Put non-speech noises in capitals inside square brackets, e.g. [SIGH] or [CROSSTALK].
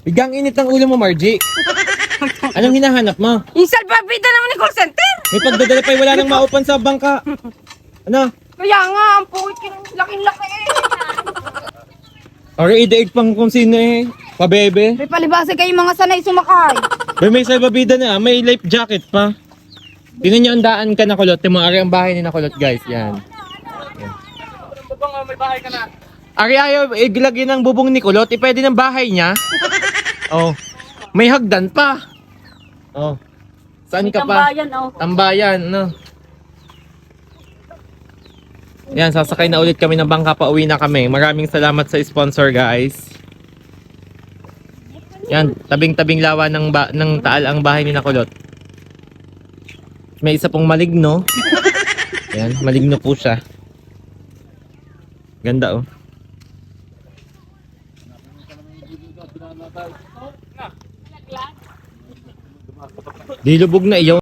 Bigang init ng ulo mo, Margie. [LAUGHS] Anong hinahanap mo? Yung salbabida naman ni call center. May pagdadala pa wala nang maupan sa bangka. Ano? Kaya nga, ang pungit yung laking-laki eh. Or i-date pang kung sino eh. Pabebe. May palibasa kayo mga sanay sumakay. May may salbabida na, may life jacket pa. Tingnan niyo ang daan ka na kulot. Timari ang bahay ni Nakulot, guys. Yan. Ari ayaw iglagay ng bubong ni Kulot, eh, pwede ng bahay niya. [LAUGHS] Oh. May hagdan pa. Oh. Saan ka pa? Tambayan, oh. Tambayan, no. Yan, sasakay na ulit kami ng bangka pa uwi na kami. Maraming salamat sa sponsor, guys. Yan, tabing-tabing lawa ng, ba- ng taal ang bahay ni Nakulot. May isa pong maligno. [LAUGHS] Yan, maligno po siya. Ganda, oh. Dilubog na iyo.